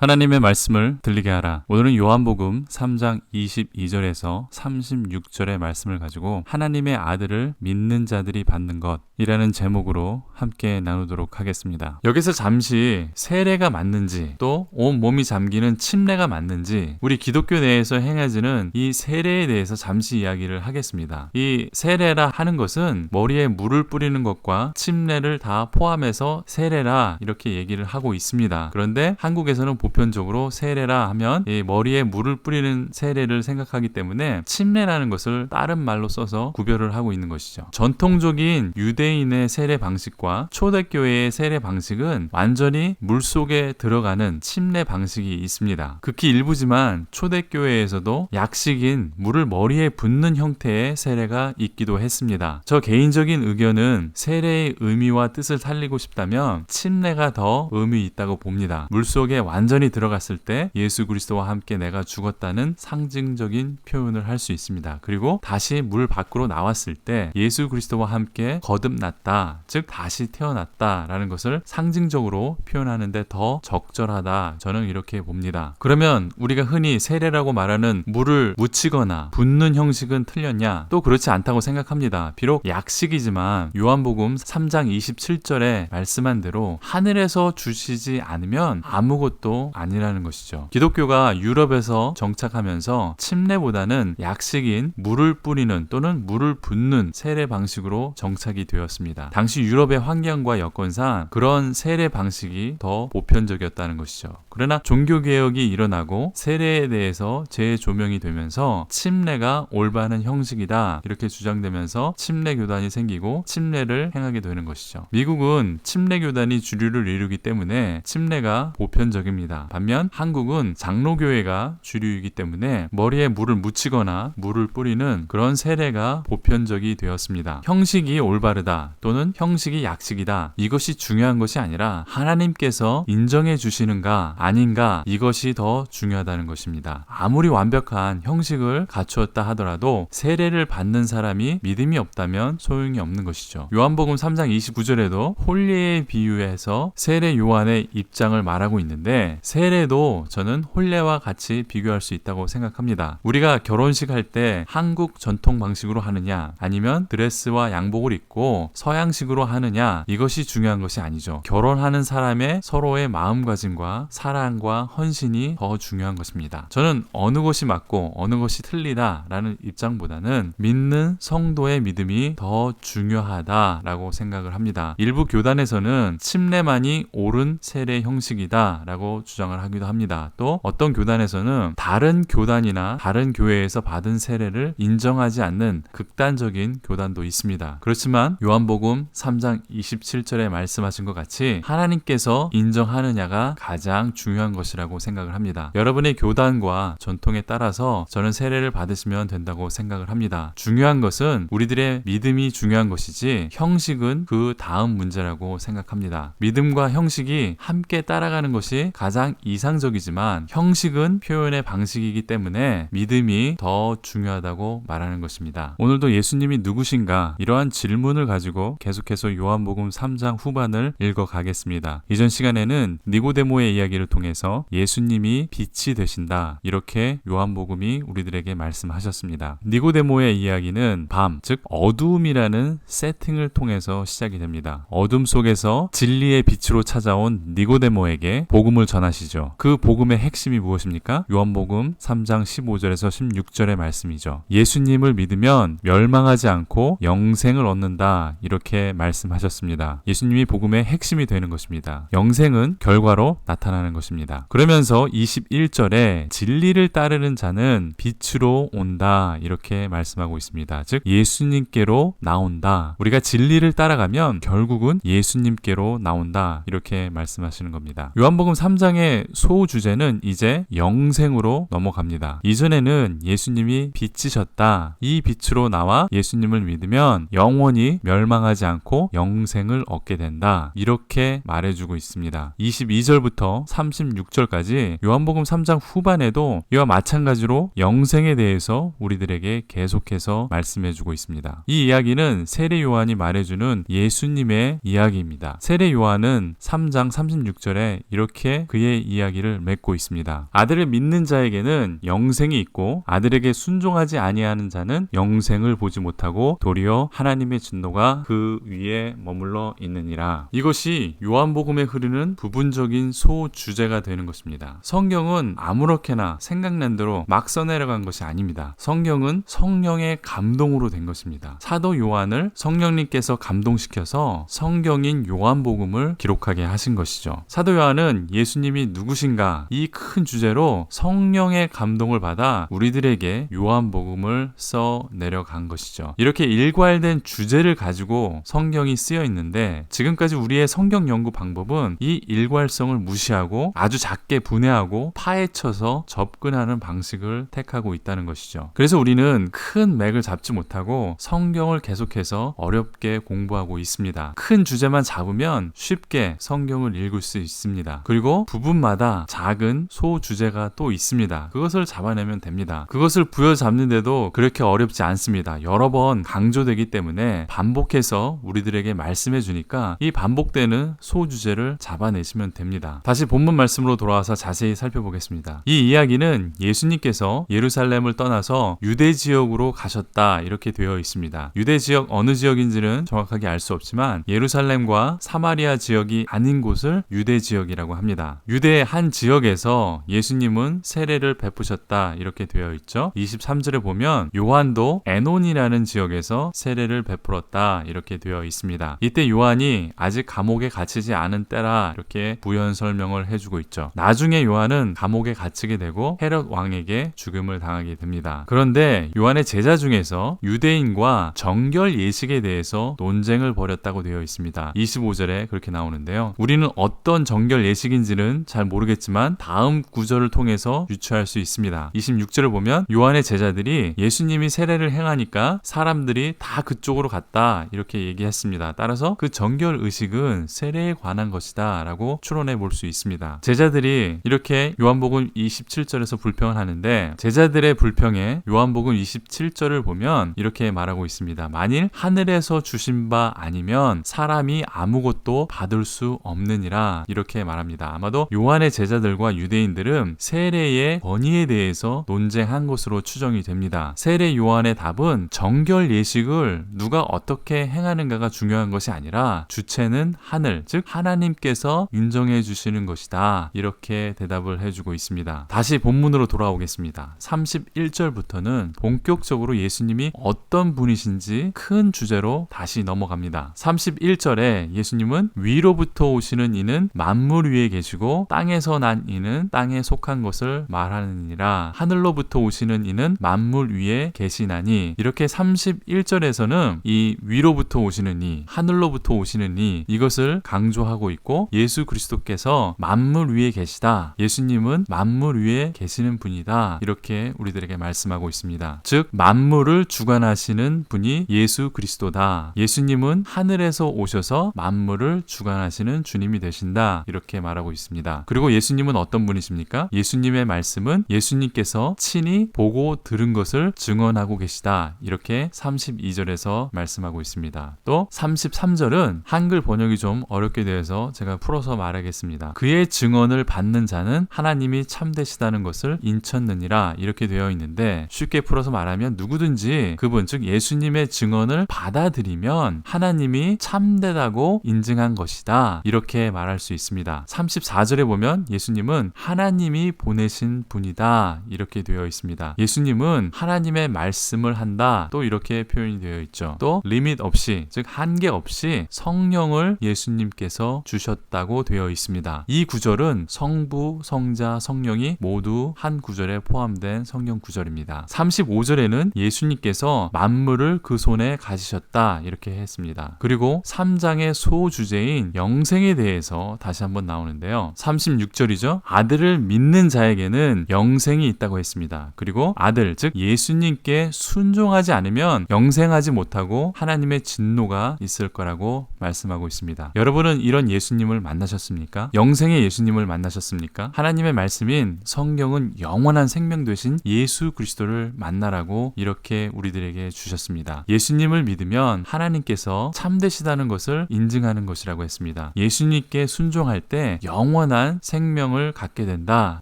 하나님의 말씀을 들리게 하라. 오늘은 요한복음 3장 22절에서 36절의 말씀을 가지고 하나님의 아들을 믿는 자들이 받는 것이라는 제목으로 함께 나누도록 하겠습니다. 여기서 잠시 세례가 맞는지 또 온 몸이 잠기는 침례가 맞는지 우리 기독교 내에서 행해지는 이 세례에 대해서 잠시 이야기를 하겠습니다. 이 세례라 하는 것은 머리에 물을 뿌리는 것과 침례를 다 포함해서 세례라 이렇게 얘기를 하고 있습니다. 그런데 한국에서는 보 편적으로 세례라 하면 이 머리에 물을 뿌리는 세례를 생각하기 때문에 침례라는 것을 다른 말로 써서 구별을 하고 있는 것이죠. 전통적인 유대인의 세례 방식과 초대교회의 세례 방식은 완전히 물 속에 들어가는 침례 방식이 있습니다. 극히 일부지만 초대교회에서도 약식인 물을 머리에 붓는 형태의 세례가 있기도 했습니다. 저 개인적인 의견은 세례의 의미와 뜻을 살리고 싶다면 침례가 더 의미 있다고 봅니다. 물 속에 완전히 완전히 들어갔을 때 예수 그리스도와 함께 내가 죽었다는 상징적인 표현을 할 수 있습니다. 그리고 다시 물 밖으로 나왔을 때 예수 그리스도와 함께 거듭났다, 즉 다시 태어났다라는 것을 상징적으로 표현하는데 더 적절하다. 저는 이렇게 봅니다. 그러면 우리가 흔히 세례라고 말하는 물을 묻히거나 붓는 형식은 틀렸냐? 또 그렇지 않다고 생각합니다. 비록 약식이지만 요한복음 3장 27절에 말씀한 대로 하늘에서 주시지 않으면 아무것도 아니라는 것이죠. 기독교가 유럽에서 정착하면서 침례보다는 약식인 물을 뿌리는 또는 물을 붓는 세례 방식으로 정착이 되었습니다. 당시 유럽의 환경과 여건상 그런 세례 방식이 더 보편적이었다는 것이죠. 그러나 종교개혁이 일어나고 세례에 대해서 재조명이 되면서 침례가 올바른 형식이다 이렇게 주장되면서 침례 교단이 생기고 침례를 행하게 되는 것이죠. 미국은 침례 교단이 주류를 이루기 때문에 침례가 보편적입니다. 반면 한국은 장로교회가 주류이기 때문에 머리에 물을 묻히거나 물을 뿌리는 그런 세례가 보편적이 되었습니다. 형식이 올바르다 또는 형식이 약식이다 이것이 중요한 것이 아니라 하나님께서 인정해 주시는가 아닌가 이것이 더 중요하다는 것입니다. 아무리 완벽한 형식을 갖추었다 하더라도 세례를 받는 사람이 믿음이 없다면 소용이 없는 것이죠. 요한복음 3장 29절에도 홀례에 비유해서 세례 요한의 입장을 말하고 있는데 세례도 저는 혼례와 같이 비교할 수 있다고 생각합니다. 우리가 결혼식 할 때 한국 전통 방식으로 하느냐 아니면 드레스와 양복을 입고 서양식으로 하느냐 이것이 중요한 것이 아니죠. 결혼하는 사람의 서로의 마음가짐과 사랑과 헌신이 더 중요한 것입니다. 저는 어느 것이 맞고 어느 것이 틀리다라는 입장보다는 믿는 성도의 믿음이 더 중요하다라고 생각을 합니다. 일부 교단에서는 침례만이 옳은 세례 형식이다라고 주장 주장을 하기도 합니다. 또 어떤 교단에서는 다른 교단이나 다른 교회에서 받은 세례를 인정하지 않는 극단적인 교단도 있습니다. 그렇지만 요한복음 3장 27절에 말씀하신 것 같이 하나님께서 인정하느냐가 가장 중요한 것이라고 생각을 합니다. 여러분의 교단과 전통에 따라서 저는 세례를 받으시면 된다고 생각을 합니다. 중요한 것은 우리들의 믿음이 중요한 것이지 형식은 그 다음 문제라고 생각합니다. 믿음과 형식이 함께 따라가는 것이 가장 가장 이상적이지만 형식은 표현의 방식이기 때문에 믿음이 더 중요하다고 말하는 것입니다. 오늘도 예수님이 누구신가 이러한 질문을 가지고 계속해서 요한복음 3장 후반을 읽어 가겠습니다. 이전 시간에는 니고데모의 이야기를 통해서 예수님이 빛이 되신다 이렇게 요한복음이 우리들에게 말씀하셨습니다. 니고데모의 이야기는 밤, 즉 어두움이라는 세팅을 통해서 시작이 됩니다. 어둠 속에서 진리의 빛으로 찾아온 니고데모에게 복음을 전하시 아시죠? 그 복음의 핵심이 무엇입니까? 요한복음 3장 15절에서 16절의 말씀이죠. 예수님을 믿으면 멸망하지 않고 영생을 얻는다. 이렇게 말씀하셨습니다. 예수님이 복음의 핵심이 되는 것입니다. 영생은 결과로 나타나는 것입니다. 그러면서 21절에 진리를 따르는 자는 빛으로 온다. 이렇게 말씀하고 있습니다. 즉, 예수님께로 나온다. 우리가 진리를 따라가면 결국은 예수님께로 나온다. 이렇게 말씀하시는 겁니다. 요한복음 3장 의 소주제는 이제 영생으로 넘어갑니다. 이전에는 예수님이 빛이셨다. 이 빛으로 나와 예수님을 믿으면 영원히 멸망하지 않고 영생을 얻게 된다. 이렇게 말해주고 있습니다. 22절부터 36절까지 요한복음 3장 후반에도 이와 마찬가지로 영생에 대해서 우리들에게 계속해서 말씀해주고 있습니다. 이 이야기는 세례 요한이 말해주는 예수님의 이야기입니다. 세례 요한은 3장 36절에 이렇게 그의 뒤에 이야기를 맺고 있습니다. 아들을 믿는 자에게는 영생이 있고 아들에게 순종하지 아니하는 자는 영생을 보지 못하고 도리어 하나님의 진노가 그 위에 머물러 있느니라. 이것이 요한복음에 흐르는 부분적인 소주제가 되는 것입니다. 성경은 아무렇게나 생각난 대로 막 써내려간 것이 아닙니다. 성경은 성령의 감동으로 된 것입니다. 사도 요한을 성령님께서 감동시켜서 성경인 요한복음을 기록하게 하신 것이죠. 사도 요한은 예수 님이 누구신가 이 큰 주제로 성령의 감동을 받아 우리들에게 요한복음을 써 내려간 것이죠. 이렇게 일괄된 주제를 가지고 성경이 쓰여 있는데 지금까지 우리의 성경 연구 방법은 이 일괄성을 무시하고 아주 작게 분해하고 파헤쳐서 접근하는 방식을 택하고 있다는 것이죠. 그래서 우리는 큰 맥을 잡지 못하고 성경을 계속해서 어렵게 공부하고 있습니다. 큰 주제만 잡으면 쉽게 성경을 읽을 수 있습니다. 그리고 부분 마다 작은 소주제가 또 있습니다. 그것을 잡아내면 됩니다. 그것을 부여잡는데도 그렇게 어렵지 않습니다. 여러 번 강조되기 때문에 반복해서 우리들에게 말씀해 주니까 이 반복되는 소주제를 잡아내시면 됩니다. 다시 본문 말씀으로 돌아와서 자세히 살펴보겠습니다. 이 이야기는 예수님께서 예루살렘을 떠나서 유대 지역으로 가셨다 이렇게 되어 있습니다. 유대 지역 어느 지역인지는 정확하게 알 수 없지만 예루살렘과 사마리아 지역이 아닌 곳을 유대 지역이라고 합니다. 유 대의 한 지역에서 예수님은 세례를 베푸셨다 이렇게 되어 있죠. 23절에 보면 요한도 에논이라는 지역에서 세례를 베풀었다 이렇게 되어 있습니다. 이때 요한이 아직 감옥에 갇히지 않은 때라 이렇게 부연 설명을 해주고 있죠. 나중에 요한은 감옥에 갇히게 되고 헤롯 왕에게 죽음을 당하게 됩니다. 그런데 요한의 제자 중에서 유대인과 정결 예식에 대해서 논쟁을 벌였다고 되어 있습니다. 25절에 그렇게 나오는데요. 우리는 어떤 정결 예식인지는 잘 모르겠지만 다음 구절을 통해서 유추할 수 있습니다. 26절을 보면 요한의 제자들이 예수님이 세례를 행하니까 사람들이 다 그쪽으로 갔다 이렇게 얘기했습니다. 따라서 그 정결 의식은 세례에 관한 것이다 라고 추론해 볼 수 있습니다. 제자들이 이렇게 요한복음 27절에서 불평을 하는데 제자들의 불평에 요한복음 27절을 보면 이렇게 말하고 있습니다. 만일 하늘에서 주신 바 아니면 사람이 아무것도 받을 수 없느니라 이렇게 말합니다. 아마도 요한의 제자들과 유대인들은 세례의 권위에 대해서 논쟁한 것으로 추정이 됩니다. 세례 요한의 답은 정결 예식을 누가 어떻게 행하는가가 중요한 것이 아니라 주체는 하늘, 즉 하나님께서 인정해 주시는 것이다. 이렇게 대답을 해주고 있습니다. 다시 본문으로 돌아오겠습니다. 31절부터는 본격적으로 예수님이 어떤 분이신지 큰 주제로 다시 넘어갑니다. 31절에 예수님은 위로부터 오시는 이는 만물 위에 계시고 땅에서 난 이는 땅에 속한 것을 말하느니라 하늘로부터 오시는 이는 만물 위에 계시나니 이렇게 31절에서는 이 위로부터 오시는 이 하늘로부터 오시는 이 이것을 강조하고 있고 예수 그리스도께서 만물 위에 계시다. 예수님은 만물 위에 계시는 분이다. 이렇게 우리들에게 말씀하고 있습니다. 즉 만물을 주관하시는 분이 예수 그리스도다. 예수님은 하늘에서 오셔서 만물을 주관하시는 주님이 되신다. 이렇게 말하고 있습니다. 그리고 예수님은 어떤 분이십니까? 예수님의 말씀은 예수님께서 친히 보고 들은 것을 증언하고 계시다. 이렇게 32절에서 말씀하고 있습니다. 또 33절은 한글 번역이 좀 어렵게 되어서 제가 풀어서 말하겠습니다. 그의 증언을 받는 자는 하나님이 참되시다는 것을 인쳤느니라 이렇게 되어 있는데 쉽게 풀어서 말하면 누구든지 그분 즉 예수님의 증언을 받아들이면 하나님이 참되다고 인증한 것이다 이렇게 말할 수 있습니다. 34절 에 보면 예수님은 하나님이 보내신 분이다 이렇게 되어 있습니다. 예수님은 하나님의 말씀을 한다 또 이렇게 표현이 되어 있죠. 또 리밋 없이 즉 한계 없이 성령을 예수님께서 주셨다고 되어 있습니다. 이 구절은 성부, 성자, 성령이 모두 한 구절에 포함된 성경 구절입니다. 35절에는 예수님께서 만물을 그 손에 가지셨다 이렇게 했습니다. 그리고 3장의 소주제인 영생에 대해서 다시 한번 나오는데요. 36절이죠. 아들을 믿는 자에게는 영생이 있다고 했습니다. 그리고 아들 즉 예수님께 순종하지 않으면 영생하지 못하고 하나님의 진노가 있을 거라고 말씀하고 있습니다. 여러분은 이런 예수님을 만나셨습니까? 영생의 예수님을 만나셨습니까? 하나님의 말씀인 성경은 영원한 생명 되신 예수 그리스도를 만나라고 이렇게 우리들에게 주셨습니다. 예수님을 믿으면 하나님께서 참되시다는 것을 인증하는 것이라고 했습니다. 예수님께 순종할 때 영원한 영원한 생명을 갖게 된다.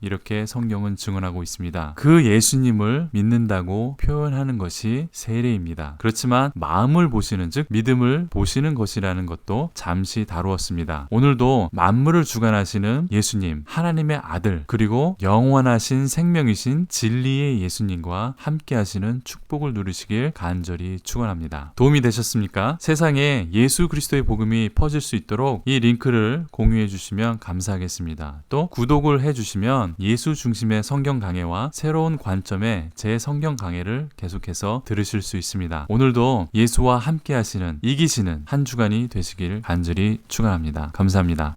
이렇게 성경은 증언하고 있습니다. 그 예수님을 믿는다고 표현하는 것이 세례입니다. 그렇지만 마음을 보시는 즉 믿음을 보시는 것이라는 것도 잠시 다루었습니다. 오늘도 만물을 주관하시는 예수님, 하나님의 아들, 그리고 영원하신 생명이신 진리의 예수님과 함께 하시는 축복을 누리시길 간절히 축원합니다. 도움이 되셨습니까? 세상에 예수 그리스도의 복음이 퍼질 수 있도록 이 링크를 공유해 주시면 감사하겠 습니다. 또 구독을 해 주시면 예수 중심의 성경 강해와 새로운 관점의 제 성경 강해를 계속해서 들으실 수 있습니다. 오늘도 예수와 함께 하시는 이기시는 한 주간이 되시길 간절히 축원합니다. 감사합니다.